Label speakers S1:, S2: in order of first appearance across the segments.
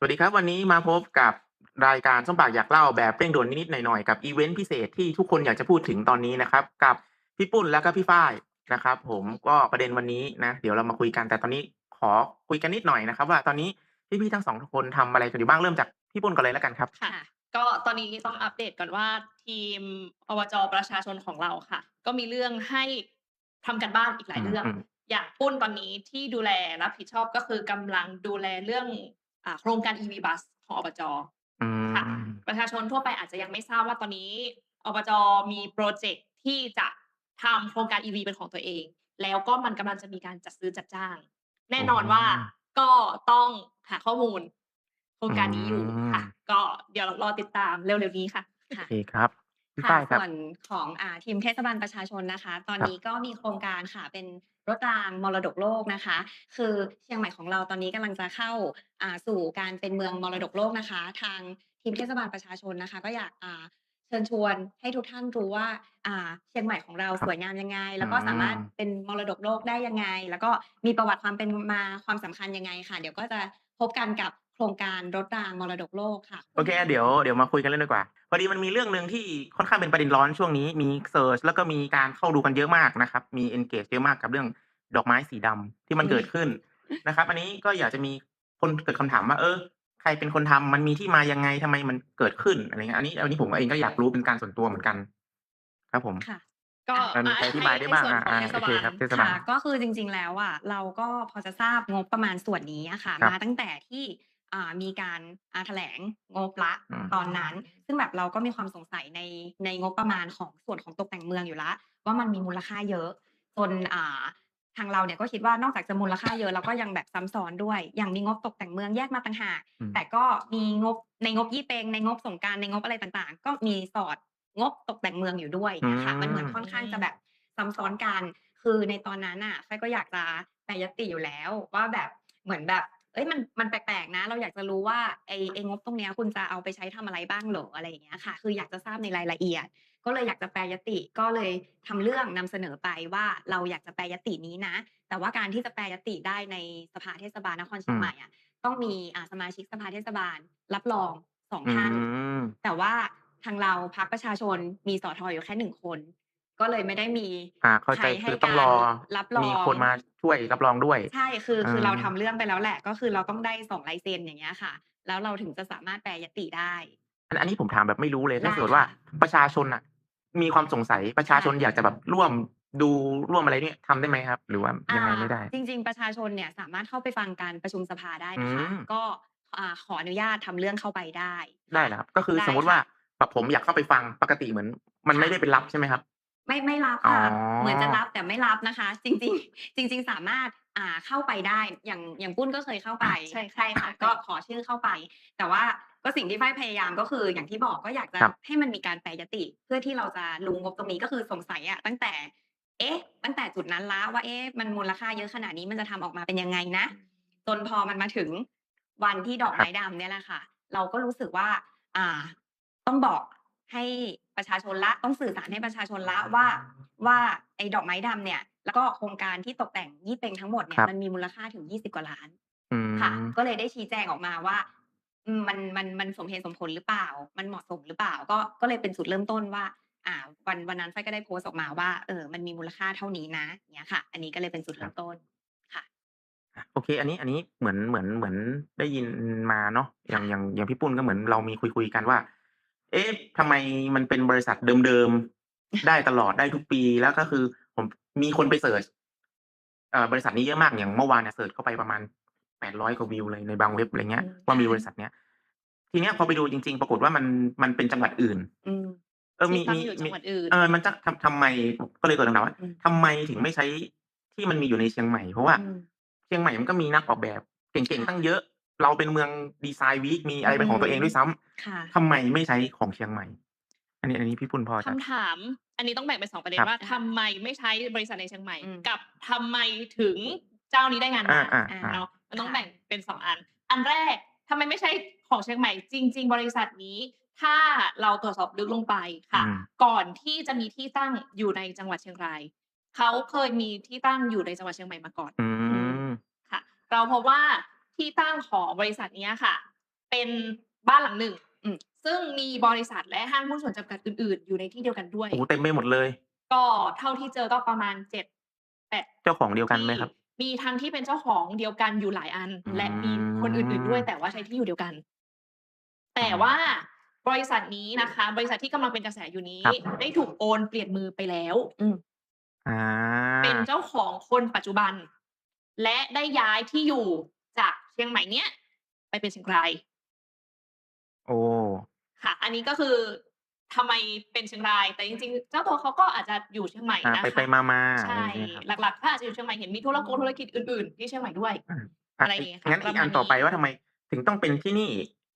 S1: สวัสดีครับ วันนี้มาพบกับรายการส้มปากอยากเล่าแบบเร่งด่วนนิดๆหน่อยๆกับอีเวนต์พิเศษที่ทุกคนอยากจะพูดถึงตอนนี้นะครับ กับพี่ปุ้นแล้วก็พี่ฝ้ายนะครับ ผมก็ประเด็นวันนี้นะเดี๋ยวเรามาคุยกันแต่ตอนนี้ขอคุยกันนิดหน่อยนะครับ ว่าตอนนี้พี่ๆทั้งสองคนทำอะไรกันอยู่บ้างเริ่มจากพี่ปุ้นก่อนเลยแล้วกันครับ
S2: ค่ะ ก็ตอนนี้ต้องอัปเดตก่อนว่าทีมอบจประชาชนของเราค่ะ ก็มีเรื่องให้ทำกันบ้านอีกหลายเรื่อง
S1: อืม
S2: อย่างปุ้นตอนนี้ที่ดูแลรับผิดชอบก็คือกำลังดูแลเรื่องอ่า โครงการ EV Bus ของอบจ
S1: อื
S2: ค่ะ
S1: ม
S2: ประชาชนทั่วไปอาจจะยังไม่ทราบว่าตอนนี้อบจมีโปรเจกต์ที่จะทำโครงการ EV เป็นของตัวเอง แล้วก็มันกำลังจะมีการจัดซื้อจัดจ้าง แน่นอนว่าก็ต้องหาข้อมูลโครงการนี้อยู่ค่ะ ก็เดี๋ยวรอติดตามเร็วๆนี้ค่ะ
S1: โอเคครับพี่
S3: ค่ะ
S1: ฝ้ายครับ
S3: ส่วนของอ่าทีมเทศบาลประชาชนนะคะ ตอน
S1: ครับ
S3: นี้ก็มีโครงการค่ะ เป็นรถรางมรดกโลกนะคะ คือเชียงใหม่ของเราตอนนี้กำลังจะเข้าอ่าสู่การเป็นเมืองมรดกโลกนะคะ ทางทีมเทศบาลประชาชนนะคะ ก็อยากอ่าเชิญชวนให้ทุกท่านรู้ว่าอ่าเชียงใหม่ของเรา
S1: ครับ
S3: สวยงามยังไงแล้วก็
S1: อืม
S3: สามารถเป็นมรดกโลกได้ยังไง แล้วก็มีประวัติความเป็นมาความสำคัญยังไงค่ะ เดี๋ยวก็จะพบกันกับโครงการรถรางมรดกโลกค่ะ
S1: โอเค เดี๋ยวเดี๋ยวมาคุยกันเรื่องดีกว่า พอดีมันมีเรื่องหนึ่งที่ค่อนข้างเป็นประเด็นร้อนช่วงนี้มีเซิร์ชแล้วก็มีการเข้าดูกันเยอะมากนะครับ มี engage เยอะมากกับเรื่องดอกไม้สีดำที่มันเกิดขึ้นนะครับ อันนี้ก็อยากจะมีคนเกิดคำถามว่าเออ ใครเป็นคนทำมันมีที่มายังไงทำไมมันเกิดขึ้นอะไรเงี้ยอันนี้อันนี้ผมเองก็อยากรู้เป็นการส่วนตัวเหมือนกัน ครับผม
S3: ค่ะ
S2: ก็
S1: อะมีใครอธิบายได้บ้าง
S2: ให้
S1: อะ
S2: ให้ส่วนของ
S1: อะ
S2: เทศบาล
S1: โอเคครับเทศบาล
S3: ค่ะก็คือจริง ๆ แล้วอะเราก็พอจะทราบงบประมาณส่วนนี้อะค่ะ
S1: ครับ
S3: มาตั้งแต่ที่อ่า มีการอ่าแถลงงบละ
S1: อืม
S3: ตอนนั้น ซึ่งแบบเราก็มีความสงสัยในในงบประมาณของส่วนของตกแต่งเมืองอยู่ละว่ามันมีมูลค่าเยอะจนอ่าทางเราเนี่ยก็คิดว่านอกจากจะมูลค่าเยอะเราก็ยังแบบซ้ำซ้อนด้วย อย่างมีงบตกแต่งเมืองแยกมาต่างหาก
S1: อืม
S3: แต่ก็มีงบในงบยี่เปงในงบสงกรารในงบอะไรต่างๆ ก็มีสอดงบตกแต่งเมืองอยู่ด้วยนะคะ
S1: อืม
S3: มันเหมือนค่อนข้างจะแบบซ้ำซ้อนกัน คือในตอนนั้นน่ะไฟก็อยากจะแปรยติอยู่แล้วว่าแบบเหมือนแบบ เอ้ยมันมันแปลกๆนะ เราอยากจะรู้ว่าไอ้ไอ้งบตรงเนี้ยคุณจะเอาไปใช้ทำอะไรบ้างเหรออะไรอย่างเงี้ยค่ะ คืออยากจะทราบในรายละเอียด ก็เลยอยากจะแปรยติก็เลยทำเรื่องนำเสนอไปว่าเราอยากจะแปรยตินี้นะ แต่ว่าการที่จะแปรยติได้ในสภาเทศบาลนครเชียงใหม่อะต้องมีอ่าสมาชิกสภาเทศบาล รับรองสอง
S1: อื
S3: ท่าน
S1: ม
S3: แต่ว่าทางเราพักประชาชนมีสอทออยู่แค่หนึ่งคน ก็เลยไม่ได้มี
S1: อ่า เข้าใจ
S3: ใครให้
S1: คือต้องรอ
S3: การรับรอง
S1: มีคนมาช่วยรับรองด้วย
S3: ใช่คือคือ
S1: อ่า
S3: เราทำเรื่องไปแล้วแหละ ก็คือเราต้องได้สองลายเซ็นอย่างเงี้ยค่ะ แล้วเราถึงจะสามารถแปลยติได้
S1: อันอันนี้ผมถามแบบไม่รู้เลย
S3: ได้
S1: ถ้าเกิดว่า
S3: ค่ะ
S1: ประชาชนอะ มีความสงสัยประชาชน
S3: ใช่
S1: อยากจะแบบร่วมดูร่วมอะไรเนี่ยทำได้ไหมครับ หรือว่ายังไงไม่ได้
S3: อ่าจริง ๆ ประชาชนเนี่ยสามารถเข้าไปฟังการประชุมสภาได้นะคะ
S1: อืม
S3: ก็อ่าขออนุญาตทำเรื่องเข้าไปได้
S1: ได้เหรอครับก็คือ
S3: ได้
S1: สมมติว่า
S3: ค่ะ
S1: แบบผมอยากเข้าไปฟังปกติเหมือน มันไม่ได้เป็นรับใช่ไหมครับ
S3: ไม่ไม่รับค่ะ
S1: อ๋อ
S3: เหมือนจะรับแต่ไม่รับนะคะ จริง ๆ จริง ๆ สามารถอ่าเข้าไปได้อย่างอย่างปุ้นก็เคยเข้าไป
S2: ใช่ค่ะ
S3: ใช่ค่ะ ก็ขอชื่อเข้าไป แต่ว่าก็สิ่งที่ฝ้ายพยายามก็คือ อย่างที่บอกก็อยากจะ
S1: ครับ
S3: ให้มันมีการแปรยติเพื่อที่เราจะรู้งบตรงนี้ก็คือสงสัยอะตั้งแต่ เอ๊ะ ตั้งแต่จุดนั้นละว่าเอ๊ะมันมูลค่าเยอะขนาดนี้มันจะทำออกมาเป็นยังไงนะจนพอมันมาถึงวันที่ดอกไม้ดำเนี่ยแหละค่ะ เราก็รู้สึกว่า อ่า ต้องบอก ให้ประชาชนละต้องสื่อสารให้ประชาชนละว่าว่าไอ้ดอกไม้ดำเนี่ย แล้วก็โครงการที่ตกแต่งยี่เป็งทั้งหมดเนี่
S1: ครั
S3: ย
S1: บ
S3: มันมีมูลค่าถึงยี่สิบกว่าล้าน
S1: อืม
S3: ค่ะ ก็เลยได้ชี้แจงออกมาว่าอืมมันมันมันสมเหตุสมผลหรือเปล่า มันเหมาะสมหรือเปล่า ก็ก็เลยเป็นจุดเริ่มต้นว่า อ่า วันวันนั้นไฟก็ได้โพสต์ออกมาว่าเออมันมีมูลค่าเท่านี้นะเนี้ยค่ะ อันนี้ก็เลยเป็นจุดเริ่มต้นค่ะ
S1: อะโอเค อันนี้อันนี้เหมือนเหมือนเหมือนได้ยินมาเนาะอย่างอย่างอย่างพี่ปุ้นก็เหมือนเรามีคุยคุยกันว่า เอ๊ะทำไมมันเป็นบริษัทเดิมๆได้ตลอดได้ทุกปีแล้วก็คือ ผมมีคนไปเสิร์ชเอ่อบริษัทนี้เยอะมากอย่างเมื่อวานเนี่ยเสิร์ชเข้าไปประมาณแปดร้อยกว่าวิวเลยในบางเว็บอะไรเงี้ย
S3: อืม
S1: ว่ามี
S3: ใช่
S1: บริษัทเนี้ย ทีเนี้ยพอไปดูจริง ๆ ปรากฏว่ามันมันเป็นจังหวัดอื่น
S3: อืม
S1: เออมี
S2: ที่ตั้ง
S1: มี
S2: อยู่จั
S1: มี
S2: งหวัดอื่น
S1: เออมันจะทำทำไมก็เลยเกิดคำถามว่า
S3: อืม
S1: ทำไมถึงไม่ใช้ที่มันมีอยู่ในเชียงใหม่เพราะว่า
S3: อืม
S1: เชียงใหม่มันก็มีนักออกแบบเก่งๆ
S3: ค่ะ
S1: ตั้งเยอะ เราเป็นเมืองดีไซน์วีคมีอะไรเป็นของตัวเองด้วยซ้ำ
S3: ค่ะ
S1: ทำไมไม่ใช้ของเชียงใหม่ อันนี้อันนี้พี่ปุ้นพอจะ
S2: คำถาม อันนี้ต้องแบ่งเป็นสองประเด็น
S1: ครับ
S2: ว่าทำไมไม่ใช้บริษัทในเชียงใหม่
S3: อืม
S2: กับทำไมถึงเจ้านี้ได้งาน
S1: อ่า
S2: มา
S1: อ่า
S3: อ่า
S1: อ่า
S2: เนาะมันต้อง
S3: ค่ะ
S2: แบ่งเป็นสองอัน อันแรกทำไมไม่ใช่ของเชียงใหม่ จริง ๆ บริษัทนี้ ถ้าเราตรวจสอบลึกลงไปค่ะ
S1: อืม
S2: ก่อนที่จะมีที่ตั้งอยู่ในจังหวัดเชียงรายเขาเคยมีที่ตั้งอยู่ในจังหวัดเชียงใหม่มาก่อน
S1: อืม
S2: ค่ะ เราพบว่า ที่ตั้งของบริษัทเนี้ยค่ะ เป็นบ้านหลังหนึ่ง
S3: อืม
S2: ซึ่งมีบริษัทและห้างหุ้นส่วนจำกัดอื่นๆ อยู่ในที่เดียวกันด้วย
S1: โอ้โหเต็มไปหมดเลย
S2: ก็เท่าที่เจอก็ประมาณเจ็ดแปด
S1: เจ้าของเดียวกันไหมครับ
S2: ที่มีทั้งที่เป็นเจ้าของเดียวกันอยู่หลายอัน
S1: อืม
S2: และมีคนอื่นๆด้วย แต่ว่าใช้ที่อยู่เดียวกัน แต่ว่าบริษัทนี้นะคะ บริษัทที่กำลังเป็นกระแสอยู่นี้
S1: ครับ
S2: ได้ถูกโอนเปลี่ยนมือไปแล้ว
S3: อืม
S1: อ่า
S2: เป็นเจ้าของคนปัจจุบัน และได้ย้ายที่อยู่จากเชียงใหม่เนี้ยไปเป็นเชียงราย
S1: โอ้
S2: ค่ะ อันนี้ก็คือทำไมเป็นเชียงราย แต่จริงๆ เจ้าตัวเขาก็อาจจะอยู่เชียงใหม่
S1: อ่า
S2: นะคะ
S1: ไปไปมามา
S2: ใช่
S1: อะไรอย่างเงี้ยครับ
S2: หลักๆถ้าอาจจะอยู่เชียงใหม่เห็นมีธุรกงธุรกิจอื่นๆ ที่เชียงใหม่ด้วย
S1: อ่า
S2: อะไรอย่างเงี้ยค่ะ
S1: งั้น
S2: ประ
S1: อีก
S2: มาณ
S1: อันต่อไป
S2: นี้
S1: ว่าทำไมถึงต้องเป็นที่นี่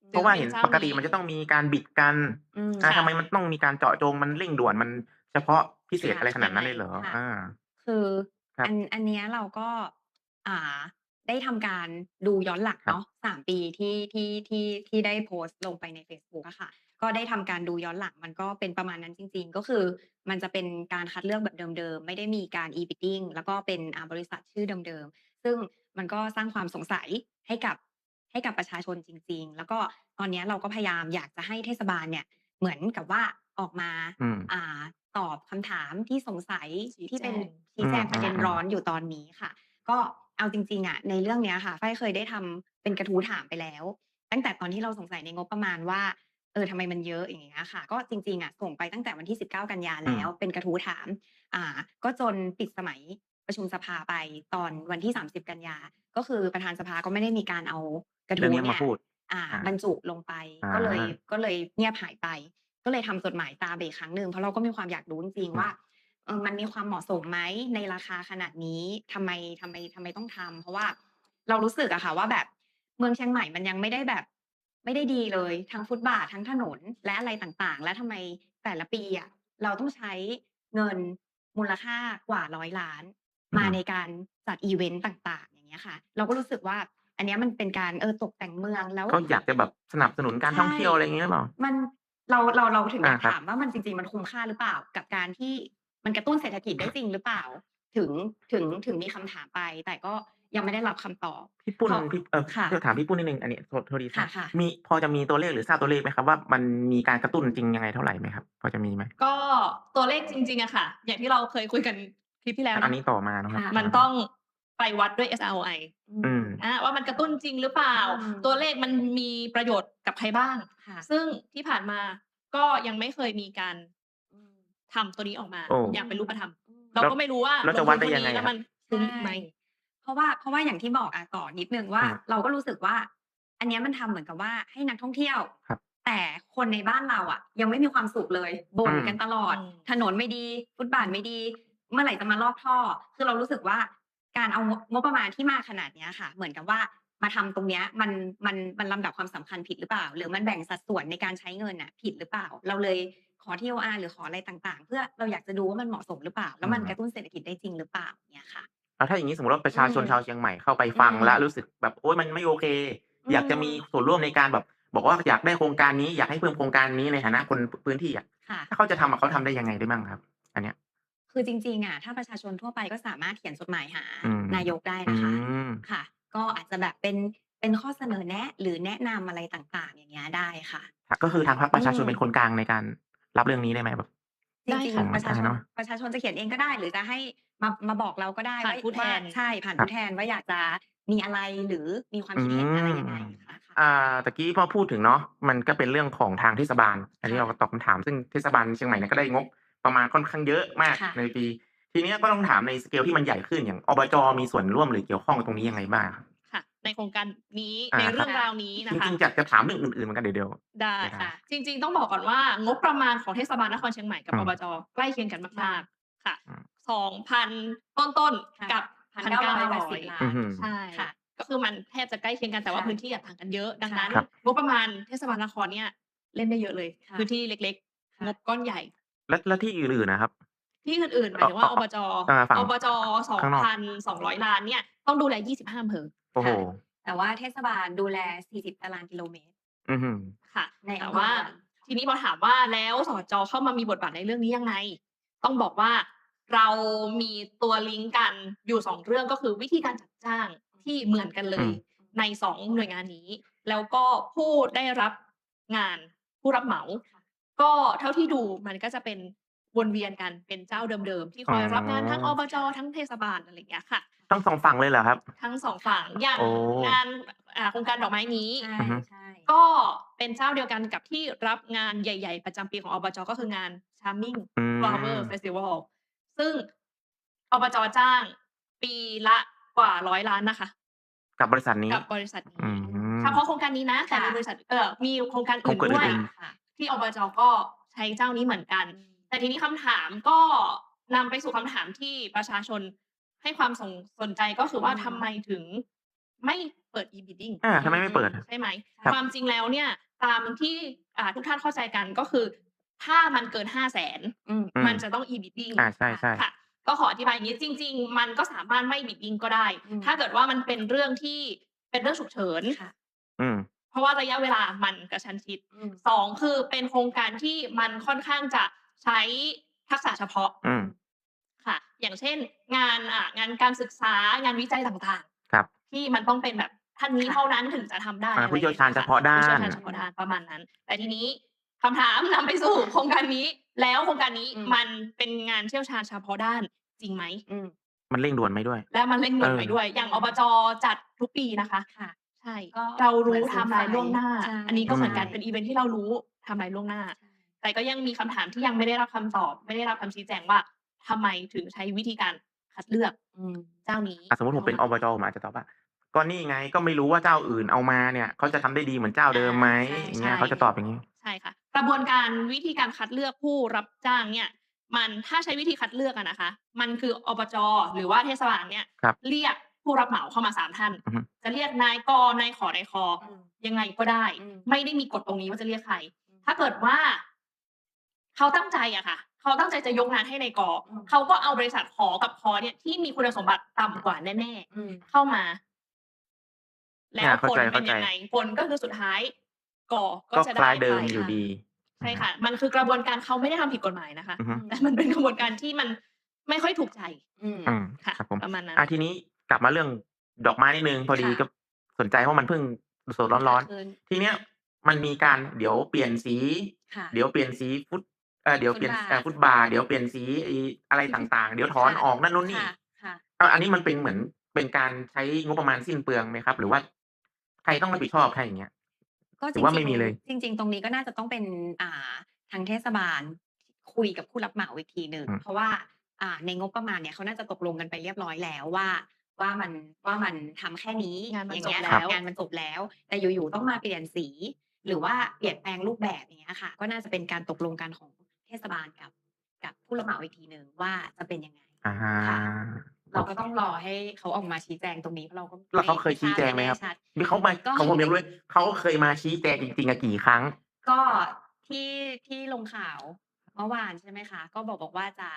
S1: เพราะว่าเห็น
S2: เจ้า
S1: ปกติ
S2: นี้
S1: มันจะต้องมีการบิดกัน
S3: อืม
S1: อ่า
S2: ค่ะ
S1: ทำไมมันต้องมีการเจาะจงมันเร่งด่วนมันเฉพาะพิเศษ
S3: ค่ะ
S1: อะไรขนาดนั้นเลยเหรอ
S3: ค่ะ
S1: อ่า
S3: คือ
S1: ครับ
S3: อันอันเนี้ยเราก็ อ่า ได้ทำการดูย้อนหลัง
S1: ครับ
S3: เนาะสามปีที่ที่ที่ที่ได้โพสต์ลงไปในเฟซบุ๊กอะค่ะ ก็ได้ทำการดูย้อนหลังมันก็เป็นประมาณนั้นจริง ๆ ก็คือ มันจะเป็นการคัดเลือกแบบเดิมๆ ไม่ได้มีการ e-bidding แล้วก็เป็นอ่าบริษัทชื่อเดิมๆ ซึ่งมันก็สร้างความสงสัยให้กับให้กับประชาชนจริง ๆ แล้วก็ตอนเนี้ยเราก็พยายามอยากจะให้เทศบาลเนี่ยเหมือนกับว่าออกมา
S1: อืม
S3: อ่าตอบคำถามที่สงสัย
S2: ชี้
S3: ที่เป็น
S2: แจง
S3: ชี้แจง
S1: อืม
S3: ประเด็น
S1: อืม
S3: ร้อนอยู่ตอนนี้ค่ะ ก็ เอาจริงๆอะในเรื่องเนี้ยค่ะฝ้ายเคยได้ทำเป็นกระทู้ถามไปแล้ว ตั้งแต่ตอนที่เราสงสัยในงบประมาณว่าเออทำไมมันเยอะอย่างเงี้ยค่ะ ก็จริงๆอะส่งไปตั้งแต่วันที่ 19 กันยาแล้ว เป็นกระทู้ถาม อ่า ก็จนปิดสมัยประชุมสภาไปตอนวันที่ 30 กันยา ก็คือประธานสภาก็ไม่ได้มีการเอากระ
S1: เรื่อ
S3: ทู้
S1: งนี้
S3: เนี่
S1: มายพูด
S3: อ่า
S1: อ่า
S3: บรรจุลงไป
S1: อ่า
S3: ก็เลยก็เลยเงียบหายไป ก็เลยทำจดหมายตามไปอีกครั้งหนึ่งเพราะเราก็มีความอยากรู้จริง
S1: อืม
S3: ๆว่า เออมันมีความเหมาะสมไหมในราคาขนาดนี้ทำไมทำไมทำไมต้องทำเพราะว่าเรารู้สึกอะค่ะว่าแบบเมืองเชียงใหม่มันยังไม่ได้แบบ ไม่ได้ดีเลยทั้งฟุตบาททั้งถนนและอะไรต่างๆ และทำไมแต่ละปีอะเราต้องใช้เงินมูลค่ากว่าร้อยล้าน มา
S1: อืม
S3: ในการจัดอีเวนต์ต่างๆ อย่างเงี้ยค่ะ เราก็รู้สึกว่า อันเนี้ยมันเป็นการเออตกแต่งเมืองแล้ว
S1: ก็อยากจะแบบสนับสนุนการ
S3: ใช่
S1: ท่องเที่ยวอะไรอย่างเงี้ยหรือเปล่า
S3: มันเราเราเราถึงอยาก
S1: อ่าครับ
S3: ถามว่ามันจริงๆมันคุ้มค่าหรือเปล่ากับการที่ มันกระตุ้นเศรษฐกิจได้จริงหรือเปล่า ถึงถึงถึงมีคำถามไป แต่ก็ยังไม่ได้รับคำตอบ
S1: พี่ปุ้น
S3: เพราะ
S1: พี่เออ
S3: ค่ะ
S1: ถามพี่ปุ้นนิดนึงอันนี้โทษโทษที
S3: ค่ะค่ะ
S1: มีพอจะมีตัวเลขหรือทราบตัวเลขไหมครับว่ามันมีการกระตุ้นจริงยังไงเท่าไหร่ไหมครับพอจะมีไหม
S2: ก็ตัวเลขจริงๆอะค่ะ อย่างที่เราเคยคุยกันคลิปที่แล้ว
S1: อัน
S2: เนาะ
S1: นี้ต่อมานะครับ
S3: ค่ะ
S2: มันต้องไปวัดด้วย SROI
S1: อืม
S2: อะว่ามันกระตุ้นจริงหรือเปล่า
S3: อืม
S2: ตัวเลขมันมีประโยชน์กับใครบ้าง
S3: ค่ะ
S2: ซึ่งที่ผ่านมาก็ยังไม่เคยมีการ
S3: อืม
S2: ทำตัวนี้ออกมา
S1: โอ้
S2: อย่างเป็นรูปธรรม
S3: อืม
S2: เราก็ไม่รู้ว่า
S1: แล้วจะวัดได้ยังไง
S2: ลทุนเท่านี้แล้วมันคุ้มไหม
S3: ใช่เพราะว่าเพราะว่าอย่างที่บอกอะต่อนิดนึงว่า
S1: อ่า
S3: เราก็รู้สึกว่า อันเนี้ยมันทำเหมือนกับว่าให้นักท่องเที่ยว
S1: ครับ
S3: แต่คนในบ้านเราอะ ยังไม่มีความสุขเลยบ่น
S1: อืม
S3: กันตลอด
S2: อืม
S3: ถนนไม่ดี ฟุตบาทไม่ดี เมื่อไหร่จะมาลอกท่อ คือเรารู้สึกว่าการเอางบงบประมาณที่มากขนาดเนี้ยค่ะ เหมือนกับว่ามาทำตรงเนี้ยมันมันมันลำดับความสำคัญผิดหรือเปล่า หรือมันแบ่งสัดส่วนในการใช้เงินน่ะ ผิดหรือเปล่า เราเลย ขอ TOR หรือขออะไรต่างๆ เพื่อเราอยากจะดูว่ามันเหมาะสมหรือเปล่า แล้วมัน
S1: อืม
S3: กระตุ้นเศรษฐกิจได้จริงหรือเปล่าเนี่ยค่ะ
S1: แล้วถ้าอย่างนี้สมมติว่าประชาชน
S3: อืม
S1: ชาวเชียงใหม่เข้าไปฟัง
S3: อืม
S1: แล้วรู้สึกแบบโอ๊ยมันไม่โอเค
S3: อืม
S1: อยากจะมีส่วนร่วมในการแบบบอกว่าอยากได้โครงการนี้อยากให้เพิ่มโครงการนี้ในฐานะคนพื้นที่อะ
S3: ค่ะ
S1: ถ้าเขาจะทำอะเขาทำได้ยังไงได้บ้างครับ อันเนี้ย
S3: คือจริงๆอะถ้าประชาชนทั่วไปก็สามารถเขียนจดหมายหา
S1: อืม
S3: นายกได้
S1: อื
S3: นะคะ
S1: ม
S3: ค่ะ ก็อาจจะแบบเป็นเป็นข้อเสนอแนะ หรือแนะนำอะไรต่างๆ อย่างเงี้ยได้ค่ะ
S1: ก็คือทางพรรคประชาชน
S3: อืม
S1: เป็นคนกลางในการ รับเรื่องนี้ได้ไหมแบบ
S3: จ
S2: ได้
S3: ริง
S2: ค่ะ
S3: ๆประชาชน
S1: ได้เนอะ
S3: ประชาชนจะเขียนเองก็ได้ หรือจะให้มามาบอกเราก็ได้
S2: ผ่าน
S3: ว่า
S2: ผู้แทน
S3: ว่าใช่ผ่าน
S1: ครับ
S3: ผู้แทนว่าอยากจะมีอะไรหรือมีความคิดเห็นอะไรยังไงค่ะค่ะ
S1: อ่าตะกี้พอพูดถึงเนาะมันก็เป็นเรื่องของทางเทศบาล อันนี้
S3: ค่ะ
S1: เราก็ตอบคำถามซึ่งเทศบาลเชียงใหม่เนี่ยก็ได้งบประมาณค่อนข้างเยอะมาก
S3: ค่ะ
S1: ในปี ทีเนี้ยก็ต้องถามในสเกลที่มันใหญ่ขึ้นอย่างอบจมีส่วนร่วมหรือเกี่ยวข้องตรงนี้ยังไงบ้างครับ
S2: ค่ะ ในโครงการนี้
S1: อ่า
S2: ในเรื่องราวนี้
S1: จ
S2: นะคะ
S1: ริงๆอยากจะถามเรื่องอื่นๆเหมือนกันเดี๋ยว
S2: ได้
S1: ได้
S2: ค่ะจริง ๆ ต้องบอกก่อนว่างบประมาณของเทศบาลนครเชียงใหม่กับ
S1: อืม
S2: อบจใกล้เคียงกันมากๆค่ะ
S1: อืม
S2: สองพันต้น
S3: ค่ะ
S2: ๆกับ
S3: พัน
S2: พัน
S3: เก้า
S2: เก้า
S3: ร้อยแป
S2: ร้
S3: ด
S2: อ
S3: สิ
S2: ย
S3: บล้า
S1: อื
S3: น
S1: อหือ
S2: ใช่
S3: ค่ะ
S2: ก็คือมันแทบจะใกล้เคียงกันแต่ว่า
S3: ใช่
S2: พื้นที่อะต่างกันเยอะดังนั้น
S1: ครับ
S2: งบประมาณเทศบาลนครเนี่ยเล่นได้เยอะเลย
S3: ค่ะ
S2: พื้นที่เล็ก
S3: ค่ะ
S2: ๆงบก้อนใหญ่
S1: แล้วแล้วที่อื่นๆนะครับ
S2: ที่อื่นๆหมายถึงว่า
S1: อ๋
S2: อ
S1: อ
S2: บจ
S1: อ่าฝั่ง
S2: อบจสอง
S1: ข้างนอก
S2: พันสองร้อยล้านเนี่ยต้องดูแลยี่สิบห้าอำเภอ
S1: โอ้โห
S3: แต่ว่าเทศบาลดูแล 40 ตารางกิโลเมตร
S1: อือหือ
S2: ค่ะ
S3: ใน
S2: แต่
S3: อำเภอ
S2: ว่า
S3: ค่ะ
S2: ทีนี้พอถามว่าแล้วสจเข้ามามีบทบาทในเรื่องนี้ยังไง ต้องบอกว่าเรามีตัวลิงก์กันอยู่สองเรื่องก็คือวิธีการจัดจ้างที่เหมือนกันเลย
S1: อืม
S2: ในสองหน่วยงานนี้ แล้วก็ผู้ได้รับงานผู้รับเหมา ก็เท่าที่ดูมันก็จะเป็น วนเวียนกันเป็นเจ้าเดิมๆที่คอยรับงานทั้ง
S1: อ๋
S2: อ
S1: อ
S2: บจทั้งเทศบาลอะไรอย่างเงี้ยค่ะ
S1: ทั้งสองฝั่งเลยเหรอครับ
S2: ทั้งสองฝั่งอย่าง
S1: โอ้
S2: งานอ่าโครงการดอกไม้นี้
S3: ใช่
S1: อือฮึ
S3: ใช่
S2: ก็เป็นเจ้าเดียวกันกับที่รับงานใหญ่ ๆ ประจำปีของอบจก็คืองาน Charming
S1: อืม
S2: Flower Festival ซึ่งอบจจ้างปีละกว่าร้อยล้านนะคะ
S1: กับบริษัทนี้
S2: กับบริษัท
S1: อื
S2: นี้
S1: ม
S2: เฉพาะโครงการนี้นะ แต่ในบริษัทเออมีโครงการอื่น
S1: โครงการ
S2: ด้วย
S1: อื่น
S3: ค่ะ
S2: ที่อบจก็ใช้เจ้านี้เหมือนกัน แต่ทีนี้คำถามก็นำไปสู่คำถามที่ประชาชนให้ความสนสนใจก็คือว่า
S3: อืม
S2: ทำไมถึงไม่เปิด e-bidding
S1: อ่าทำไมไม่เปิด
S2: ใช่ไหม
S1: ครับ
S2: ความจริงแล้วเนี่ย ตามที่อ่าทุกท่านเข้าใจกันก็คือ ถ้ามันเกินห้าแสน
S3: อืม
S1: อืม
S2: มันจะต้อง e-bidding
S1: อ่าใช่ใช่
S2: ค่ะ ก็ขออธิบายอย่างนี้จริง ๆ มันก็สามารถไม่ bidding ก็ได้
S3: อืม
S2: ถ้าเกิดว่ามันเป็นเรื่องที่เป็นเรื่องฉุกเฉิน
S3: ค่ะ
S1: อืม
S2: เพราะว่าระยะเวลามันกระชั้นชิด
S3: อืม
S2: สองคือเป็นโครงการที่มันค่อนข้างจะ ใช้ทักษะเฉพาะ
S1: อืม
S2: ค่ะ อย่างเช่น งานอะงานการศึกษางานวิจัยต่าง
S1: ครับ
S2: ๆที่มันต้องเป็นแบบท่านนี้
S3: ค่ะ
S2: เท่านั้นถึงจะทำได้
S1: อ่า
S2: อะไร
S1: ผู้เชี่ยวชาญ
S2: อย่งงี้ย
S1: เฉพาะด้าน
S2: ผู้เชี่ยวชาญเฉพาะด้านประมาณนั้น แต่ทีนี้คำถามนำไปสู่โครงการนี้ แล้วโครงการนี้
S3: อืม
S2: มันเป็นงานเชี่ยวชาญเฉพาะด้านจริงไหม
S3: อืม
S1: มันเร่งด่วนไหมด้วย
S2: และมันเร่งด่วน
S1: เออ
S2: ไปด้วย อย่างอบจจัดทุกปีนะคะ
S3: ค่ะ
S2: ใช่
S3: ก็
S2: เรารู้
S3: เหมือน
S2: ไทม์ไลน์ล่วงหน้า
S3: ใช่
S2: อันนี้ก็เหมือนกัน
S3: ใช่
S2: เป็นอีเวนท์ที่เรารู้ไทม์ไลน์ล่วงหน้า แต่ก็ยังมีคำถามที่ยังไม่ได้รับคำตอบ ไม่ได้รับคำชี้แจงว่าทำไมถึงใช้วิธีการคัดเลือก
S3: อืม
S2: เจ้านี้
S1: อะสมมติผมเป็นอบจผมอาจจะตอบว่าก็นี่ไงก็ไม่รู้ว่าเจ้าอื่นเอามาเนี่ยเขาจะทำได้ดีเหมือนเจ้าเดิมไหม
S3: ใช่
S1: อย่างเงี้ย
S2: ใช่
S1: เขาจะตอบอย่างนี้
S2: ใช่ค่ะ กระบวนการวิธีการคัดเลือกผู้รับจ้างเนี่ย มันถ้าใช้วิธีคัดเลือกอะนะคะ มันคืออบจหรือว่าเทศบาลเนี่ย
S1: ครับ
S2: เรียกผู้รับเหมาเข้ามาสามท่าน
S1: อือฮึ
S2: จะเรียกนายกนายขอนายคออ
S3: อืม
S2: ยังไงก็ได้
S3: อืม
S2: ไม่ได้มีกฎตรงนี้ว่าจะเรียกใคร
S3: อืม
S2: ถ้าเกิดว่า เขาตั้งใจอะค่ะ เขาตั้งใจจะยกงานให้ในกอ
S3: อืม
S2: เขาก็เอาบริษัทขอกับคอเนี่ยที่มีคุณสมบัติต่ำกว่าแน่
S3: อืม
S2: ๆเข้ามา แล้ว
S1: อ่าเข้า
S2: ผล
S1: ใจ
S2: เป็น
S1: เข้าใจ
S2: ยังไงผลก็คือสุดท้ายกอก็
S1: ก็
S2: จะ
S1: ค
S2: ได้
S1: ล้ายเดิม
S2: ไป
S1: อยู่ดี
S2: ใช่ค่ะ มันคือกระบวนการเขาไม่ได้ทำผิดกฎหมายนะคะ
S1: อือฮึ
S2: แต่มันเป็นกระบวนการที่มันไม่ค่อยถูกใจ
S3: อืม
S1: อืม
S2: ค่ะ
S1: ครับผม
S2: ประมาณนั้น
S1: อะทีนี้กลับมาเรื่องดอกไม้นิดนึงพอดี
S3: ค่ะ
S1: ก็สนใจเพราะมันเพิ่งสดๆร้อน
S3: คืน
S1: ๆทีเนี้ยมันมีการเดี๋ยวเปลี่ยนสี
S3: ค่ะ
S1: เดี๋ยวเปลี่ยนสีฟุต เออเดี๋ยวเปลี่ยน
S3: ฟุตบาท
S1: เอ่อฟุตบาร์เดี๋ยวเปลี่ยนสีไอ้อะไรต่างๆ เดี๋ยวถอน
S3: ค่ะ
S1: ออกนั่นนู่นนี่
S3: ค่ะค่ะ
S1: เอาอันนี้มันเป็นเหมือนเป็นการใช้งบประมาณสิ้นเปลืองไหมครับ หรือว่าใครต้องรับผิดชอบให้อย่างเงี้ย
S3: ก็
S1: ห
S3: จ
S1: รื
S3: ริ
S1: องว่าไม่มีเลย
S3: ๆจริง ๆ ตรงนี้ก็น่าจะต้องเป็นอ่าทางเทศบาลคุยกับผู้รับเหมาอีกทีหนึ่ง
S1: อืม
S3: เพราะว่าอ่าในงบประมาณเนี่ยเขาน่าจะตกลงกันไปเรียบร้อยแล้วว่าว่ามันว่ามันทำแค่นี้
S2: งานมัน
S3: อย่างเงี้ย
S2: จบแล้ว
S3: งานมันจบแล้ว แต่อยู่ๆต้องมาเปลี่ยนสี หรือว่าเปลี่ยนแปลงรูปแบบอย่างเงี้ยค่ะ ก็น่าจะเป็นการตกลงกันของเท ศบาลกับ กับผู้รับเหมาอีกทีหนึ่งว่าจะเป็นยังไง
S1: อ่า
S3: ค่ะ เราก็ต้องรอให้เขาออกมาชี้แจงตรงนี้เพราะเราก็
S1: แล้วเขาเคยชี้แจงไหมครับ
S3: ทาบ
S1: มีเขามา
S3: ก็
S1: ของผมยังรู้เลยเขาเคยมาชี้แจงจริงๆอะกี่ครั้ง
S3: ก็ที่ที่ลงข่าวเมื่อวานใช่ไหมคะ ก็บอกบอกว่าจะ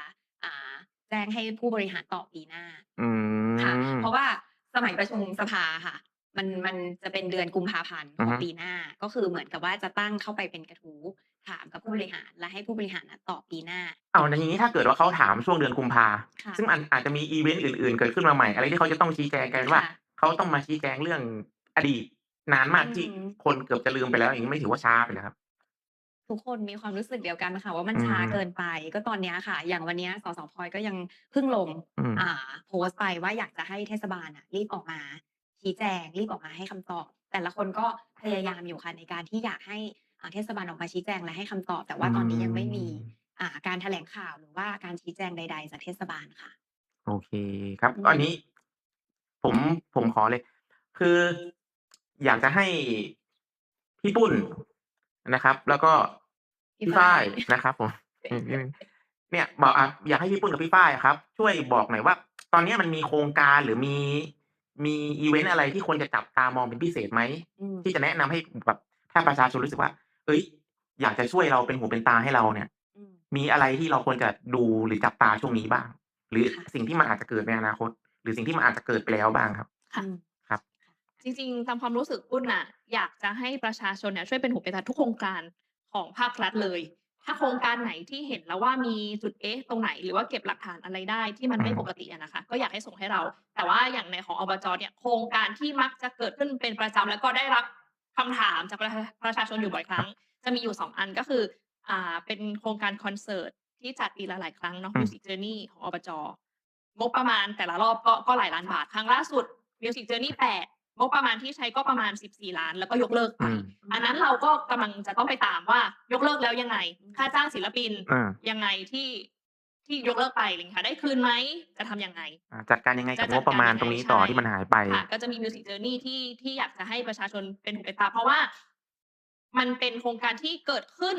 S3: อ่าแจ้งให้ผู้บริหารต่อปีหน้า
S1: อืม
S3: ค่ะเพราะว่าสมัยประชุมสภาค่ะ มันมันจะเป็นเดือนกุมภาพันธ์ของ
S1: อือฮึ
S3: ปีหน้า ก็คือเหมือนกับว่าจะตั้งเข้าไปเป็นกระทู้ ถามกับผู้บริหารและให้ผู้บริหารน่ะตอบปีหน้า
S1: เอาในอย่างนี้ถ้าเกิดว่าเขาถามช่วงเดือนกุมภา
S3: ค่ะ
S1: ซึ่งอาจอาจจะมีอีเวนต์อื่นๆ เกิดขึ้นมาใหม่ อะไรที่เขาจะต้องชี้แจงกันว่า
S3: ค่ะ
S1: เขาต้องมาชี้แจงเรื่องอดีตนานมากที่
S3: อืม
S1: คนเกือบจะลืมไปแล้วอย่างนี้ไม่ถือว่าช้าไปนะครับ
S3: ทุกคนมีความรู้สึกเดียวกันค่ะ ว่ามัน
S1: อืม
S3: ช้าเกินไป ก็ตอนเนี้ยค่ะ อย่างวันเนี้ยสสพลอยก็ยังเพิ่งลง
S1: อืม
S3: อ่า โพสต์ไปว่าอยากจะให้เทศบาลอะ รีบออกมาชี้แจงรีบออกมาให้คำตอบ แต่ละคนก็พยายามอยู่ค่ะในการที่อยากให้ อ่าเทศบาลออกมาชี้แจงและให้คำตอบ แต่ว่าตอนนี้ยังไม่มีอ่าการแถลงข่าวหรือว่าการชี้แจงใด ๆ จากเทศบาลค่ะ
S1: โอเคครับ
S3: อืม
S1: อันนี้ ผมผมขอเลย คือ อยากจะให้พี่ปุ้นนะครับ แล้วก็
S3: พี่
S1: พี่
S3: ฝ้า
S1: ฝ้ายยนะครับผมอืมอืมเนี่ยบอกอะอยากให้พี่ปุ้นกับพี่ฝ้ายครับ ช่วยบอกหน่อยว่า ตอนนี้มันมีโครงการหรือมีมีอีเวนต์อะไรที่ควรจะจับตามองเป็นพิเศษไหม
S3: อืม
S1: ที่จะแนะนำให้แบบถ้าประชาชนรู้สึกว่า เอ้ย อยากจะช่วยเราเป็นหูเป็นตาให้เราเนี่ย
S3: อืม
S1: มีอะไรที่เราควรจะดูหรือจับตาช่วงนี้บ้าง หรือ
S3: ค่ะ
S1: สิ่งที่มันอาจจะเกิดในอนาคต หรือสิ่งที่มันอาจจะเกิดไปแล้วบ้างครับ
S2: ค่ะ
S3: อืม
S1: ครับ
S2: จริงๆตามความรู้สึกปุ้นน่ะ อยากจะให้ประชาชนเนี่ยช่วยเป็นหูเป็นตาทุกโครงการของภาครัฐเลย ถ้าโครงการไหนที่เห็นแล้วว่ามีจุดเอ๊ะตรงไหนหรือว่าเก็บหลักฐานอะไรได้ที่มันไม่
S1: อืม
S2: ปกติอะนะคะ ก็อยากให้ส่งให้เรา แต่ว่าอย่างในของอบจเนี่ยโครงการที่มักจะเกิดขึ้นเป็นประจำแล้วก็ได้รับ คำถามจากประชาประชาชนอยู่บ่อยครั้ง จะมีอยู่สองอันก็คือ อ่า เป็นโครงการคอนเสิร์ตที่จัดปีละหลายครั้งเนาะ
S1: อืม
S2: Music Journey ของอบจงบประมาณแต่ละรอบก็ก็หลายล้านบาท ครั้งล่าสุด Music Journey แปดงบประมาณที่ใช้ก็ประมาณ 14 ล้าน แล้วก็ยกเลิกไป
S1: อืม
S2: อันนั้นเราก็กำลังจะต้องไปตามว่ายกเลิกแล้วยังไง ค่าจ้างศิลปิน
S1: อ่า
S2: ยังไงที่ ที่ยกเลิกไปอะไรอย่างเงี้ยค่ะ ได้คืนไหมจะทำยังไง
S1: อ่าจัดการยังไงกับ
S2: จะจั
S1: ง
S2: ด
S1: บประมาณ
S2: การยังไง
S1: ตรงนี้ต่อ
S2: ใช่
S1: ที่มันหายไป
S2: ค่ะ ก็จะมี Music Journey ที่ที่อยากจะให้ประชาชนเป็นหูเป็นตาเพราะว่า มันเป็นโครงการที่เกิดขึ้น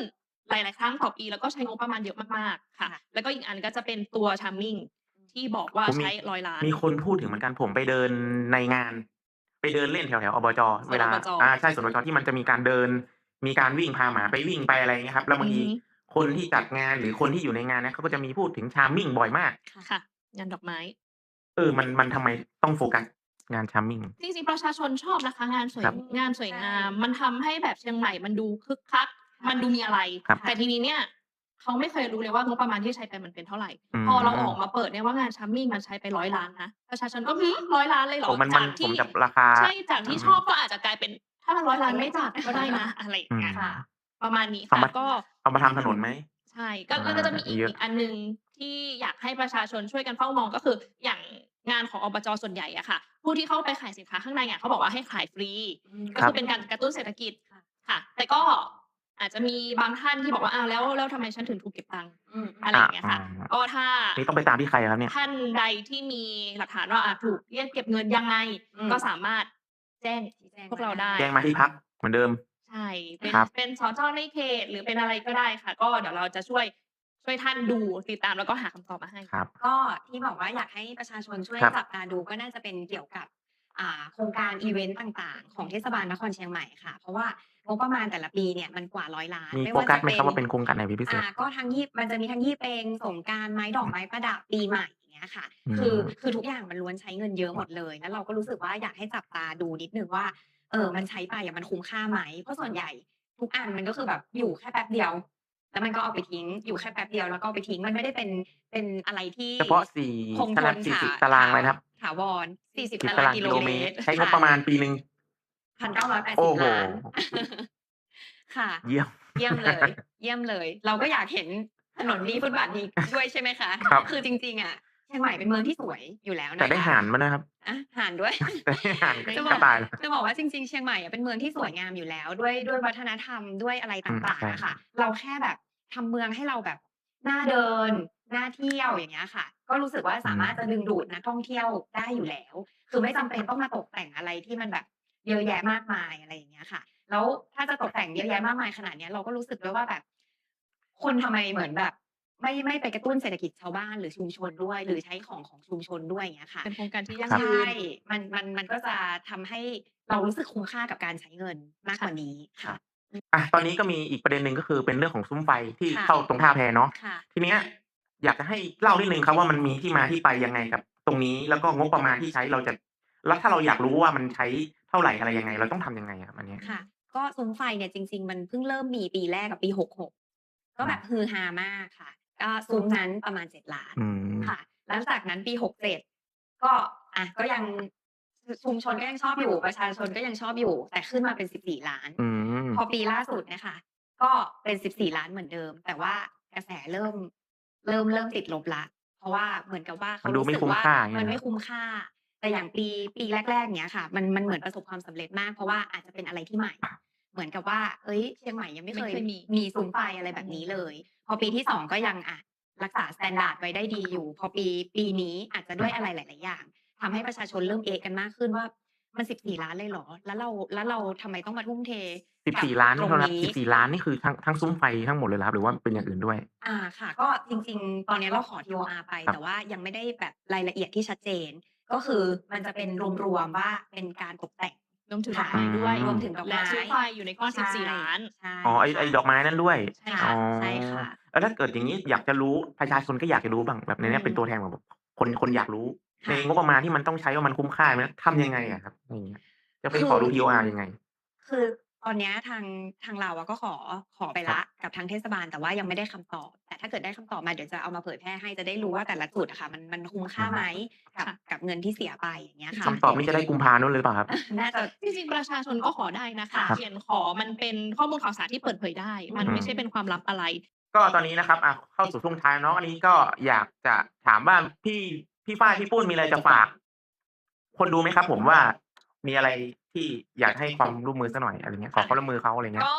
S2: หลาย ๆ ครั้งต่อปี แล้วก็ใช้งบประมาณเยอะมาก ๆ ค่ะ แล้วก็อีกอันก็จะเป็นตัวชาร์มมิ่งที่บอกว่า
S1: ผมมี
S2: ใช้ร้อยล้าน
S1: มีคนพูดถึงเหมือนกันผมไปเดินในงาน ไปเดินเล่นแถวแถวๆอบจ
S2: สวน
S1: เวลา
S2: อบจ
S1: อ่าใช่สวนอบจที่มันจะมีการเดิน มีการวิ่งพาหมาไปวิ่งไปอะไรเงี้ยครับ แล้วบางที
S2: อือฮึ
S1: คนที่จัดงานหรือคนที่อยู่ในงานเนี่ยเขาก็จะมีพูดถึงชาร์มมิ่งบ่อยมาก
S2: ค่ะ งานดอกไม้
S1: เออ มันมันทำไมต้องโฟกัสงานชาร์มมิ่ง
S2: จริงๆประชาชนชอบนะคะ งานสวย
S1: ครับ
S2: งานสวยงาม
S3: ใช่
S2: มันทำให้แบบเชียงใหม่มันดูคึกคัก มันดูมีอะไร
S1: ครับ
S2: แต่ทีนี้เนี่ยเขาไม่เคยรู้เลยว่างบประมาณที่ใช้ไปมันเป็นเท่าไหร่
S1: อืม
S2: พอเราออกมาเปิดเนี่ยว่างานชาร์มมิ่งมันใช้ไปร้อยล้านนะประชาชนก็หืร้อยล้านเลยเหรอ
S1: โอ้มันมัน
S2: จาก
S1: ผม
S2: ที่
S1: จับราคา
S2: ใช่จากที่ชอบก็อาจจะกลายเป็น ถ้ามันร้อยล้านไม่จัดก็ได้นะ อะไรอย่างเงี้ย
S1: อืม
S2: ค่ะ ประมาณนี้
S1: เอา
S2: ค่ะ
S1: มา
S2: ก็
S1: เอามาทำถนนไหม
S2: ใช่ก็
S1: อ่า
S2: ก็จะมีอีก
S1: เยอะ
S2: อีกอันหนึ่งที่อยากให้ประชาชนช่วยกันเฝ้ามองก็คือ อย่างงานของอบจส่วนใหญ่อะค่ะ ผู้ที่เข้าไปขายสินค้าข้างในอะเขาบอกว่าให้ขายฟรี ก็คือเป็นการกระตุ้นเศรษฐกิจ
S3: ค่ะ
S2: ค่ะ แต่ก็อาจจะมีบางท่านที่บอกว่าอ้าวแล้วแล้วทำไมฉันถึงถูกเก็บตังค์อะไรอย่างเงี้ยค่ะ
S1: อ่า
S2: ก็ถ้า
S1: นี่ต้องไปตามที่ใครครับเนี่ย
S2: ท่านใดที่มีหลักฐานว่าอะถูกเรียกเก็บเงินยังไง
S3: อืม
S2: ก็สามารถแจ้ง
S3: ชี้แจง
S2: พวกเราได้
S1: แจ้งมาที่พักเหมือนเดิม
S2: ใช่ เป็น
S1: ครับ
S2: เป็น สจ ในเขต หรือเป็นอะไรก็ได้ค่ะ ก็เดี๋ยวเราจะช่วย ช่วยท่านดู ติดตาม แล้วก็หาคำตอบมาให้
S1: ครับ
S3: ก็ที่บอกว่าอยากให้ประชาชนช่วย
S1: ครับ
S3: จับตาดูก็น่าจะเป็นเกี่ยวกับ อ่า โครงการอีเวนต์ต่างๆ ของเทศบาลนครเชียงใหม่ค่ะ เพราะว่างบประมาณแต่ละปีเนี่ยมันกว่าร้อยล้าน
S1: มี
S3: ไม่
S1: โฟ
S3: ว่า
S1: กัส
S3: จะ
S1: ไหม
S3: เป็น
S1: ครับว่าเป็นโครงการไหนพิเศษ
S3: อ่าก็ทั้งยี่ มันจะมีทั้งยี่เปง สงกรารไม้ดอกไม้ประดับ ปีใหม่ อย่างเงี้ยค่ะ
S1: อืม
S3: คือคือทุกอย่างมันล้วนใช้เงินเยอะหมดเลย แล้วเราก็รู้สึกว่าอยากให้จับตาดูนิดนึงว่า เออ มันใช้ไปอะมันคุ้มค่าไหมเพราะส่วนใหญ่ทุกอันมันก็คือแบบอยู่แค่แป๊บเดียว แล้วมันก็เอาไปทิ้งอยู่แค่แป๊บเดียวแล้วก็เอาไปทิ้งมันไม่ได้เป็นเป็นอะไรที่
S1: เฉพาะสี่
S3: คงท
S1: ตาราง
S3: น
S1: สี่
S3: ถา
S1: สิบตารางเลยนะครับ
S3: ถาวรสี่สิบ
S1: สิบ
S3: ตา
S1: ตารารา
S3: งง
S1: กิ
S3: กิ
S1: โล
S3: โล
S1: เม
S3: เม
S1: ต
S3: ต
S1: ร
S3: ร
S1: ใช้งบประมาณปีหนึ่ง
S3: พันเก้าร้อยแปด
S1: โอ้
S3: สิบ
S1: โห
S3: ล้านค่ะ
S1: เยี่ยม
S3: เยี่ยมเลย เยี่ยมเลย เราก็อยากเห็นถนนดีฟุตบาทดีด้วยใช่ไหมคะ
S1: ครับ
S3: คือจริง ๆ อะ เชียงใหม่เป็นเมืองที่สวยอยู่แล้วนะคะ
S1: แต่ได้หารมานะครับ
S3: อะหารด้วย
S1: แต่ได้หาร
S3: จะบ
S1: ก็
S3: อก
S1: ตายแล้ว
S3: จะบอกว่าจริง ๆ เชียงใหม่อะเป็นเมืองที่สวยงามอยู่แล้ว ด้วยด้วยวัฒนธรรมด้วยอะไร
S1: อืม
S3: ต่าง
S1: ใช่
S3: ๆอะค่ะเราแค่แบบทำเมืองให้เราแบบน่าเดินน่าเที่ยวอย่างเงี้ยค่ะ ก็รู้สึกว่าสามารถจะดึงดูดนักท่องเที่ยวได้อยู่แล้ว คือไม่จำเป็นต้องมาตกแต่งอะไรที่มันแบบเยอะแยะมากมายอะไรอย่างเงี้ยค่ะ แล้วถ้าจะตกแต่งเยอะแยะมากมายขนาดเนี้ยเราก็รู้สึกด้วยว่าแบบ คนทำไมเหมือนแบบ ไม่ไม่ไปกระตุ้นเศรษฐกิจชาวบ้านหรือชุมชนด้วย หรือใช้ของของชุมชนด้วยอย่างเงี้ยค่ะ
S2: เป็นโครงการที่ยั่ง
S3: ใช
S2: ยืน่
S3: มันมันมันก็จะทำให้เรารู้สึกคุ้มค่ากับการใช้เงินมากกว่านี้ค่ะ
S1: อะตอนนี้ก็มีอีกประเด็นหนึ่งก็คือเป็นเรื่องของซุ้มไฟที่
S3: ค่ะ
S1: เข้าตรงท่าแพเนาะ
S3: ค่ะ
S1: ทีเนี้ยอยากจะให้เล่านิดนึงครับว่ามันมีที่มาที่ไปยังไงกับ ตรงนี้แล้วก็งบประมาณที่ใช้เราจะแล้วถ้าเราอยากรู้ว่ามันใช้เท่าไหร่อะไรยังไง เราต้องทำยังไงครับอันเนี้ย
S3: ค่ะ ก็ซุ้มไฟเนี่ยจริง ๆ มันเพิ่งเริ่มมีปีแรกกับปีหกหกก็แบบฮือฮามากค่ะ ก็ซุ้มนั้นประมาณเจ็ดล้าน
S1: อืม
S3: ค่ะ หลังจากนั้นปีหกเจ็ดก็อะก็ยังชุมชนก็ยังชอบอยู่ประชาชนก็ยังชอบอยู่ แต่ขึ้นมาเป็นสิบสี่ล้าน
S1: อืม
S3: พอปีล่าสุดเนะคะ ก็เป็นสิบสี่ล้านเหมือนเดิม แต่ว่ากระแสเริ่ม เริ่มเริ่มติดลบละ เพราะว่าเหมือนกับว่าเขา
S1: มันดู
S3: รู้
S1: ไม่
S3: สึก
S1: คุ้ม
S3: ว่า
S1: ค่าอย่างเงี้ย
S3: มันไม่คุ้มค่า แต่อย่างปีปีแรก ๆ เนี้ยค่ะ มันมันเหมือนประสบความสำเร็จมากเพราะว่าอาจจะเป็นอะไรที่ใหม่ เหมือนกับว่า เอ้ยเชียงใหม่ยังไม่เคย
S2: ไม่เคยมี
S3: มีซุ้มไฟอะไรแบบนี้เลย พอปีที่สองก็ยังอะรักษาสแตนดาร์ดไว้ได้ดีอยู่ พอปีปีนี้อาจจะด้วยอะไรหลาย ๆ อย่างทำให้ประชาชนเริ่มเอะกันมากขึ้นว่ามันสิบสี่ล้านเลยเหรอ แล้วเราแล้วเราทำไมต้องมาทุ่มเท
S1: สิบ
S3: กับ
S1: สี่ล้าน
S3: ตรง
S1: เท่านั้น
S3: นี้
S1: สิบสี่ล้านนี่คือทั้งทั้งซุ้มไฟทั้งหมดเลยเหรอครับ หรือว่าเป็นอย่างอื่นด้วย
S3: อ่าค่ะ ก็จริง ๆ ตอนนี้เราขอ TOR ไป
S1: ครับ
S3: แต่ว่ายังไม่ได้แบบรายละเอียดที่ชัดเจน ก็คือมันจะเป็นรวม ๆ ว่าเป็นการตกแต่ง
S2: รวมถึงด
S3: ค่ะ
S2: อกไม้ด้วย
S3: รวมถึงดอกไม้
S2: และซุ้มไฟอยู่ในก้อน
S3: ใช่
S2: 14 ล้าน
S3: ใช่
S1: อ๋อไอไอดอกไม้นั่นด้วย
S3: ใช่ค่ะ
S1: อ๋อ
S3: ใช่ค่ะ
S1: แล้วถ้าเกิดอย่างนี้อยากจะรู้ประชาชนก็อยากจะรู้บ้างแบบในเนี้ย
S3: อืม
S1: เป็นตัวแทนของแบบคนคนอยากรู้
S3: ค่ะ
S1: ในงบประมาณที่มันต้องใช้ว่ามันคุ้มค่าไหมทำยังไงอะครับอย่างเงี้ยจะไป
S3: คือ
S1: ขอดู TOR ยังไง
S3: คือต อนเนี้ยทางทางเราอะก็ขอขอไปละกับทางเทศบาล แต่ว่ายังไม่ได้คำตอบ แต่ถ้าเกิดได้คำตอบมาเดี๋ยวจะเอามาเผยแพร่ให้จะได้รู้ว่าแต่ละจุดอะค่ะ มันมันคุ้มค่าไหมกับ
S2: ค่ะ
S3: กับเงินที่เสียไปอย่างเงี้ยค่ะ
S1: คำตอบนี้จะได้กุมภานู่นหรือเปล่าครับ
S3: น่าจะ
S2: จริงๆประชาชนก็ขอได้นะคะ
S3: ครับ
S2: เขียนขอมันเป็นข้อมูลข่าวสารที่เปิดเผยได้ มัน
S1: อืม
S2: ไม่ใช่เป็นความลับอะไร
S1: ก็ตอนนี้นะครับอะเข้าสู่ช่วงท้ายเนาะอันนี้ก็อยากจะถามว่าพี่พี่ฝ้ายพี่ปุ้นมีอะไรจะฝาก คนดูไหมครับ ผมว่ามีอะไร ที่อยากให้ความร่วมมือสักหน่อยอะไรเงี้ยขอความร่วมมือเขาอะไรเงี้ย
S2: ก็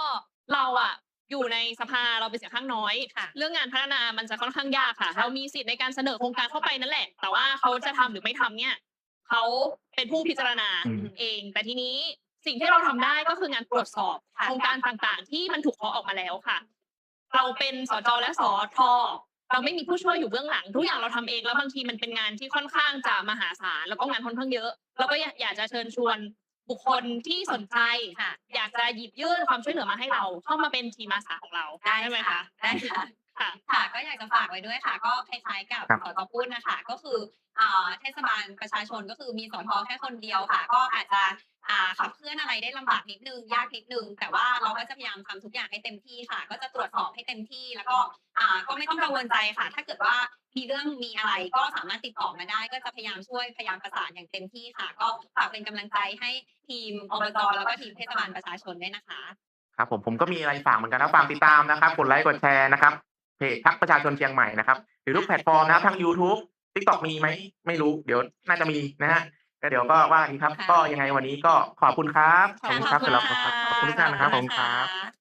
S2: เราอะอยู่ในสภาเราเป็นเสียงข้างน้อย
S3: ค่ะ
S2: เรื่องงานพัฒนามันจะค่อนข้างยากค่ะ เรามีสิทธิ์ในการเสนอโครงการเข้าไปนั่นแหละ แต่ว่าเขาจะทำหรือไม่ทำเนี่ยเขาเป็นผู้พิจารณา
S1: อืม
S2: เอง แต่ทีนี้สิ่งที่เราทำได้ก็คืองานตรวจสอบ
S3: ค่ะ
S2: โครงการต่างๆ ที่มันถูกเคาะออกมาแล้วค่ะ เราเป็นสจและสทเราไม่มีผู้ช่วยอยู่เบื้องหลังทุกอย่างเราทำเองแล้วบางทีมันเป็นงานที่ค่อนข้างจะมหาศาลแล้วก็งานค่อนข้างเยอะเราก็อยากจะเชิญชวน บุคคลที่สนใจ
S3: ค่ะ
S2: อยากจะหยิบยื่นความช่วยเหลือมาให้เราเข้ามาเป็นทีมอาสาของเรา
S3: ได้
S2: ไหม
S3: ค่ะ
S2: คะ
S3: ได้ค่ะ
S2: ค่ะ
S3: ค่ะก็อยากจะฝากไว้ด้วยค่ะ ก็คล้ายๆกับ
S1: ครับ
S3: สจปุ้นนะคะ ก็คืออ่าเทศบาลประชาชนก็คือมีสทแค่คนเดียวค่ะ ก็อาจจะอ่าขับเคลื่อนอะไรได้ลำบากนิดนึงยากนิดนึง แต่ว่าเราก็จะพยายามทำทุกอย่างให้เต็มที่ค่ะ ก็จะตรวจสอบให้เต็มที่ แล้วก็อ่าก็ไม่ต้องกังวลใจค่ะ ถ้าเกิดว่ามีเรื่องมีอะไรก็สามารถติดต่อมาได้ ก็จะพยายามช่วยพยายามประสานอย่างเต็มที่ค่ะ ก็ฝากเป็นกำลังใจให้ทีมอบจแล้วก็ทีมเทศบาลประชาชนด้วยนะคะ
S1: ครับผมผมก็มีอะไรฝากเหมือนกันนะฝากติดตามนะครับกดไลค์กดแชร์นะครับ เพจพักประชาชนเชียงใหม่นะครับหรือทุกแพลตฟอร์มนะครับทั้ง YouTube TikTok มีไหมไม่รู้เดี๋ยวน่าจะมีนะฮะก็เดี๋ยวก็ว่ากันครับ
S3: ค่ะ
S1: ก็ยังไงวันนี้ก็ขอบคุณครับ
S2: ขอบคุณ
S1: ครับสำหรับ
S2: ค่ะ
S1: ขอบคุณทุกท่านนะครับขอบคุณครับ
S3: ขอบคุณค่ะ